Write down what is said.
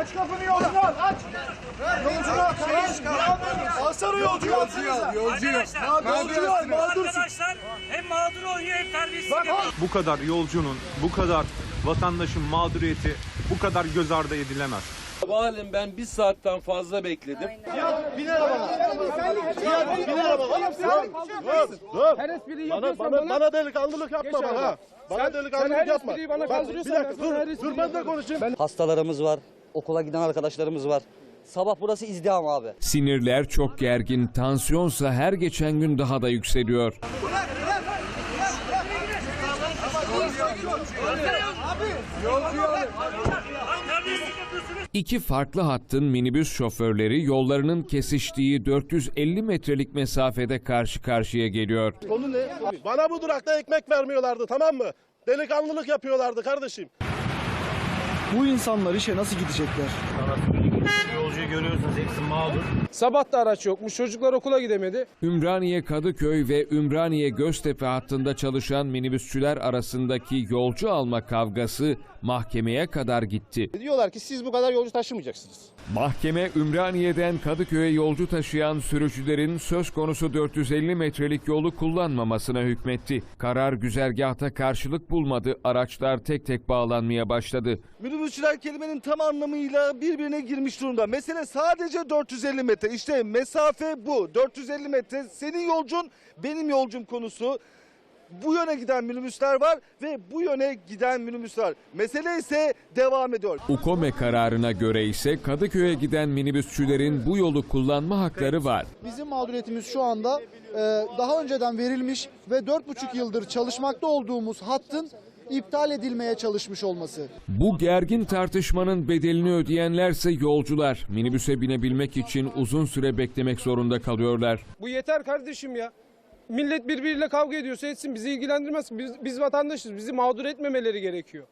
Aç kapını yolcunu al aç. Yolcunu al. Alsana yolcuyu. Yolcuyu al. Yolcuyu. Arkadaşlar, Yolcuyu al. Mağdursun. arkadaşlar hem mağdur oluyor hem terbiyesizlik yapıyor. Bu kadar yolcunun, bu kadar vatandaşın mağduriyeti bu kadar göz ardı edilemez. Sabahleyin ben bir saatten fazla bekledim. Bin arabana. Bin arabana. Bana, bana, bana delikanlılık yapma bana. ha. Bana delikanlılık yapma. Bak, bir dakika dur, dur ben de konuşayım. Hastalarımız var, okula giden arkadaşlarımız var. Sabah burası izdiham abi. Sinirler çok gergin, tansiyonsa her geçen gün daha da yükseliyor. İki farklı hattın minibüs şoförleri yollarının kesiştiği 450 metrelik mesafede karşı karşıya geliyor. Konu ne? Bana bu durakta ekmek vermiyorlardı tamam mı? Delikanlılık yapıyorlardı kardeşim. Bu insanlar işe nasıl gidecekler? Sabah da araç yokmuş. Çocuklar okula gidemedi. Ümraniye Kadıköy ve Ümraniye Göztepe hattında çalışan minibüsçüler arasındaki yolcu alma kavgası mahkemeye kadar gitti. Diyorlar ki siz bu kadar yolcu taşımayacaksınız. Mahkeme Ümraniye'den Kadıköy'e yolcu taşıyan sürücülerin söz konusu 450 metrelik yolu kullanmamasına hükmetti. Karar güzergahta karşılık bulmadı, araçlar tek tek bağlanmaya başladı. Minibüsçüler kelimenin tam anlamıyla birbirine girmiş durumda. Mesele sadece 450 metre. İşte mesafe bu. 450 metre. Senin yolcun benim yolcum konusu. Bu yöne giden minibüsler var ve bu yöne giden minibüsler. Mesele ise devam ediyor. UKOME kararına göre ise Kadıköy'e giden minibüsçülerin bu yolu kullanma hakları var. Bizim mağduriyetimiz şu anda e, daha önceden verilmiş ve 4,5 yıldır çalışmakta olduğumuz hattın iptal edilmeye çalışmış olması. Bu gergin tartışmanın bedelini ödeyenlerse yolcular. Minibüse binebilmek için uzun süre beklemek zorunda kalıyorlar. Bu yeter kardeşim ya. Millet birbiriyle kavga ediyorsa etsin bizi ilgilendirmez. Biz, biz vatandaşız. Bizi mağdur etmemeleri gerekiyor.